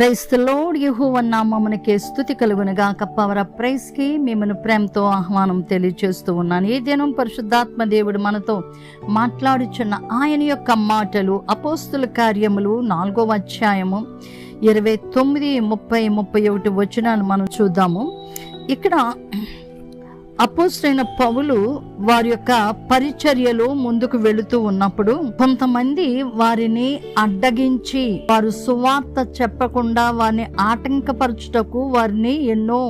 క్రైస్తలోడ్ యహోవ నామమునకే స్థుతి కలుగునుగా కప్పవర ప్రైస్కి మిమ్మల్ని ప్రేమతో ఆహ్వానం తెలియచేస్తూ ఉన్నాను. ఏ దినం పరిశుద్ధాత్మ దేవుడు మనతో మాట్లాడుచున్న ఆయన యొక్క మాటలు అపోస్తుల కార్యములు నాలుగో అధ్యాయము ఇరవై తొమ్మిది ముప్పై ముప్పై ఒకటి వచనాలు మనం చూద్దాము. ఇక్కడ అపోస్టైన పౌలు వారి యొక్క పరిచర్యలో ముందుకు వెళుతూ ఉన్నప్పుడు కొంతమంది వారిని అడ్డగించి వారు సువార్త చెప్పకుండా వారిని ఆటంకపరచుటకు వారిని ఎన్నో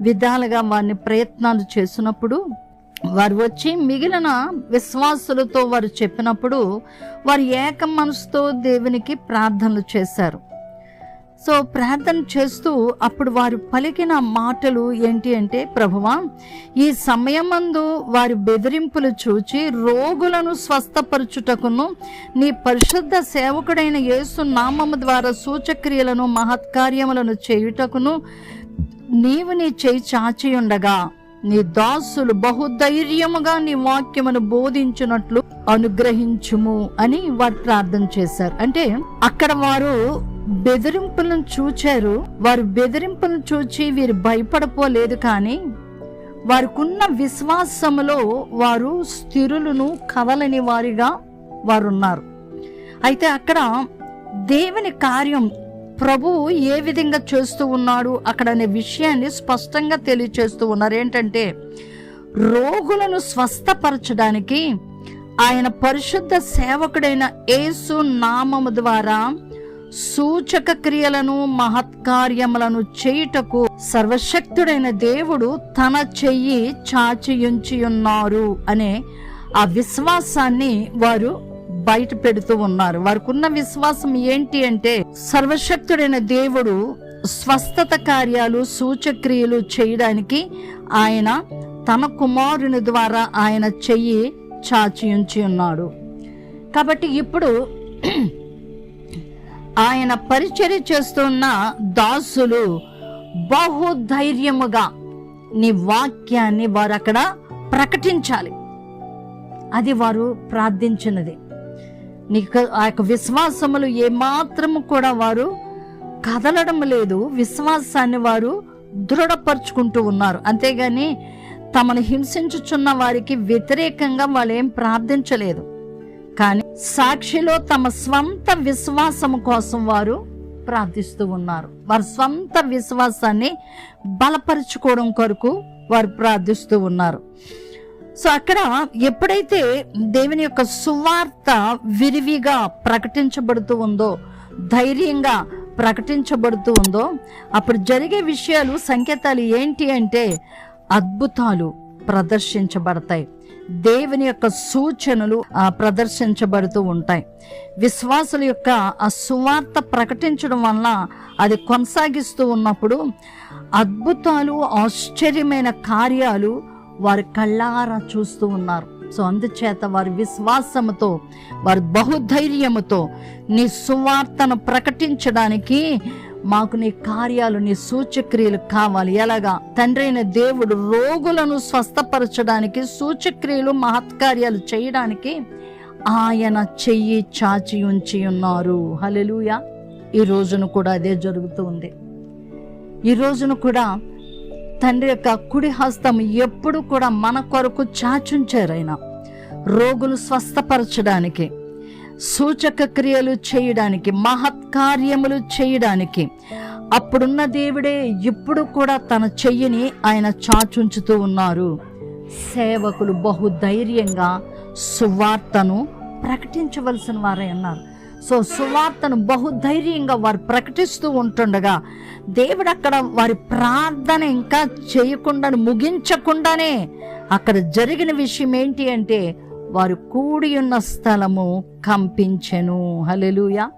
విధాలుగా వారిని ప్రయత్నాలు చేసినప్పుడు వారు వచ్చి మిగిలిన విశ్వాసులతో వారు చెప్పినప్పుడు వారు ఏక మనసుతో దేవునికి ప్రార్థనలు చేశారు. సో ప్రార్థన చేస్తూ అప్పుడు వారు పలికిన మాటలు ఏంటి అంటే ప్రభువా ఈ సమయమందు వారి బెదిరింపులు చూచి రోగులను స్వస్థపరచుటకును నీ పరిశుద్ధ సేవకుడైన యేసు నామము ద్వారా సూచక్రియలను మహత్కార్యములను చేయుటకును నీవు నీ చేయి చాచి ఉండగా నీ దాసులు బహుధైర్యముగా నీ వాక్యమును బోధించినట్లు అనుగ్రహించుము అని వారు ప్రార్థన చేశారు. అంటే అక్కడ వారు బెదిరింపులను చూచారు. వారు బెదిరింపులను చూచి వీరు భయపడపోలేదు కానీ వారికున్న విశ్వాసములో వారు స్థిరులను కదలని వారిగా వారున్నారు. అయితే అక్కడ దేవుని కార్యం ప్రభువు ఏ విధంగా చేస్తూ ఉన్నాడు అక్కడ అనే విషయాన్ని స్పష్టంగా తెలియచేస్తూ ఉన్నారు. ఏంటంటే రోగులను స్వస్థపరచడానికి ఆయన పరిశుద్ధ సేవకుడైన యేసు నామము ద్వారా సూచక క్రియలను మహత్కార్యములను చేయుటకు సర్వశక్తుడైన దేవుడు తన చెయ్యి చాచియుంచియున్నారు ఉన్నారు అనే ఆ విశ్వాసాన్ని వారు బయట పెడుతూ ఉన్నారు. వారికున్న విశ్వాసం ఏంటి అంటే సర్వశక్తుడైన దేవుడు స్వస్థత కార్యాలు సూచక్రియలు చేయడానికి ఆయన తన కుమారుని ద్వారా ఆయన చెయ్యి చాచి ఉంచి ఉన్నాడు కాబట్టి ఇప్పుడు ఆయన పరిచర్య చేస్తున్న దాసులు బహుధైర్యముగా నీ వాక్యాన్ని వారు అక్కడ ప్రకటించాలి. అది వారు ప్రార్థించినది. నీకు ఆ యొక్క విశ్వాసములు ఏమాత్రము కూడా వారు కదలడం లేదు. విశ్వాసాన్ని వారు దృఢపరుచుకుంటూ ఉన్నారు. అంతేగాని తమను హింసించుచున్న వారికి వ్యతిరేకంగా వాళ్ళు ఏం ప్రార్థించలేదు. కానీ సాక్షిలో తమ స్వంత విశ్వాసము కోసం వారు ప్రార్థిస్తూ ఉన్నారు. వారి స్వంత విశ్వాసాన్ని బలపరుచుకోవడం కొరకు వారు ప్రార్థిస్తూ ఉన్నారు. సో అక్కడ ఎప్పుడైతే దేవుని యొక్క సువార్త విరివిగా ప్రకటించబడుతూ ఉందో ధైర్యంగా ప్రకటించబడుతూ ఉందో అప్పుడు జరిగే విషయాలు సంకేతాలు ఏంటి అంటే అద్భుతాలు. ప్రదర్శించబడతాయి. దేవుని యొక్క సూచనలు ప్రదర్శించబడుతూ ఉంటాయి. విశ్వాసుల యొక్క ఆ సువార్త ప్రకటించడం వల్ల అది కొనసాగిస్తూ ఉన్నప్పుడు అద్భుతాలు ఆశ్చర్యమైన కార్యాలు వారి కళ్ళారా చూస్తూ ఉన్నారు. సో అందుచేత వారి విశ్వాసముతో వారి బహుధైర్యముతో నీ సువార్తను ప్రకటించడానికి మాకు నీ కార్యాలు నీ సూచక్రియలు కావాలి. ఎలాగా? తండ్రైన దేవుడు రోగులను స్వస్థపరచడానికి సూచక్రియలు మహత్కార్యాలు చేయడానికి ఆయన చెయ్యి చాచి ఉంచి ఉన్నారు. హలెలుయ ఈ రోజున కూడా అదే జరుగుతూ ఉంది. ఈ రోజున కూడా తండ్రి యొక్క కుడి హస్తం ఎప్పుడు కూడా మన కొరకు చాచుంచారు ఆయన. రోగులు స్వస్థపరచడానికి. సూచక క్రియలు చేయడానికి మహత్కార్యములు చేయడానికి. అప్పుడున్న దేవుడే ఇప్పుడు కూడా తన చెయ్యిని ఆయన చాచుంచుతూ ఉన్నారు. సేవకులు బహుధైర్యంగా సువార్తను ప్రకటించవలసిన వారే అన్నారు సో సువార్తను బహుధైర్యంగా వారు ప్రకటిస్తూ ఉంటుండగా దేవుడు అక్కడ వారి ప్రార్థన ఇంకా చేయకుండా ముగించకుండానే అక్కడ జరిగిన విషయం ఏంటి అంటే వారు కూడి ఉన్న స్థలము కంపించెను. హలెలుయా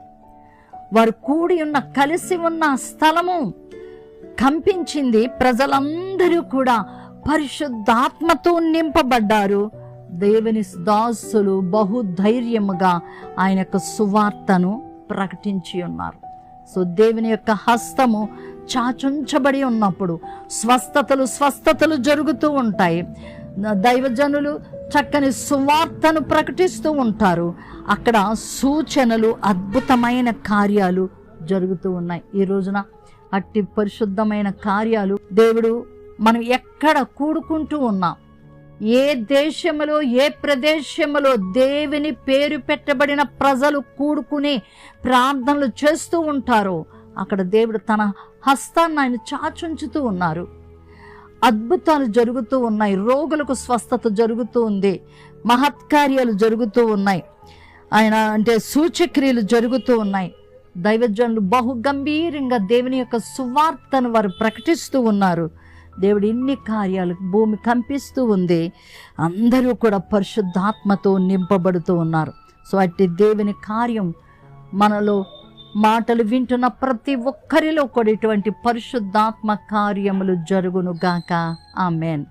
వారు కూడి ఉన్న కలిసి ఉన్న స్థలము కంపించింది ప్రజలందరూ కూడా పరిశుద్ధాత్మతో నింపబడ్డారు. దేవుని దాసులు బహుధైర్యముగా ఆయన యొక్క సువార్తను ప్రకటించి ఉన్నారు. సో దేవుని యొక్క హస్తము చాచుంచబడి ఉన్నప్పుడు స్వస్థతలు స్వస్థతలు జరుగుతూ ఉంటాయి. దైవజనులు చక్కని సువార్తను ప్రకటిస్తూ ఉంటారు. అక్కడ సూచనలు అద్భుతమైన కార్యాలు జరుగుతూ ఉన్నాయి. ఈ రోజున అట్టి పరిశుద్ధమైన కార్యాలు దేవుడు మనం ఎక్కడ కూడుకుంటూ ఉన్నాం? ఏ దేశములో ఏ ప్రదేశములో దేవుని పేరు పెట్టబడిన ప్రజలు కూడుకుని ప్రార్థనలు చేస్తూ ఉంటారో అక్కడ దేవుడు తన హస్తాన్ని ఆయన చాచుంచుతూ ఉన్నారు. అద్భుతాలు జరుగుతూ ఉన్నాయి. రోగులకు స్వస్థత జరుగుతూ ఉంది. మహత్కార్యాలు జరుగుతూ ఉన్నాయి. ఆయన అంటే సూచక్రియలు జరుగుతూ ఉన్నాయి. దైవజనులు బహు గంభీరంగా దేవుని యొక్క సువార్తను వారు ప్రకటిస్తూ ఉన్నారు. దేవుడు ఇన్ని కార్యాలు భూమి కంపిస్తూ ఉంది. అందరూ కూడా పరిశుద్ధాత్మతో నింపబడుతూ ఉన్నారు. సో అట్టి దేవుని కార్యం మనలో మాటలు వింటున్న ప్రతి ఒక్కరిలో కూడా ఇటువంటి పరిశుద్ధాత్మ కార్యములు జరుగును గాక. ఆమెన్.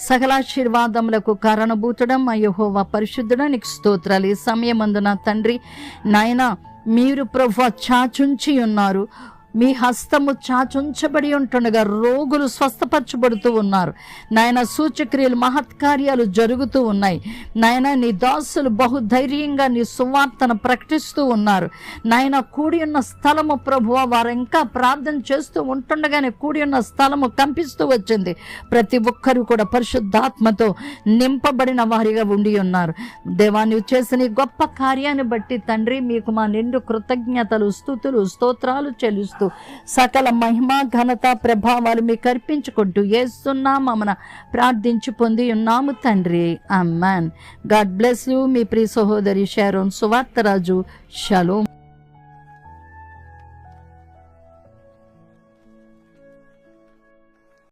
సకలాశీర్వాదములకు కారణభూతుడం అయోహోవ పరిశుద్ధుడ నీకు స్తోత్రాలు. ఈ అందున తండ్రి నాయన మీరు ప్రభు చాచుంచి ఉన్నారు. మీ హస్తము చాచుంచబడి ఉంటుండగా రోగులు స్వస్థపరచబడుతూ ఉన్నారు. నాయన సూచక్రియలు మహత్కార్యాలు జరుగుతూ ఉన్నాయి. నాయన నీ దాసులు బహుధైర్యంగా నీ సువార్తను ప్రకటిస్తూ ఉన్నారు. నాయన కూడి ఉన్న స్థలము ప్రభువ వారు ఇంకా ప్రార్థన చేస్తూ ఉంటుండగానే కూడి ఉన్న స్థలము కంపిస్తూ వచ్చింది. ప్రతి ఒక్కరూ కూడా పరిశుద్ధాత్మతో నింపబడిన వారిగా ఉండి ఉన్నారు. దేవా చేసిన గొప్ప కార్యాన్ని బట్టి తండ్రి మీకు మా నిండు కృతజ్ఞతలు స్థుతులు స్తోత్రాలు చెల్లిస్తూ సకల మహిమ ఘనత ప్రభావాలు మీకు అర్పించుకుంటూ ఏస్తున్నా మమ్మన ప్రార్థించి పొంది ఉన్నాము తండ్రి. అమ్మాన్ గాడ్ బ్లెస్ యూ మీ ప్రియ సహోదరి షారోన్ సువార్తరాజు షలోం.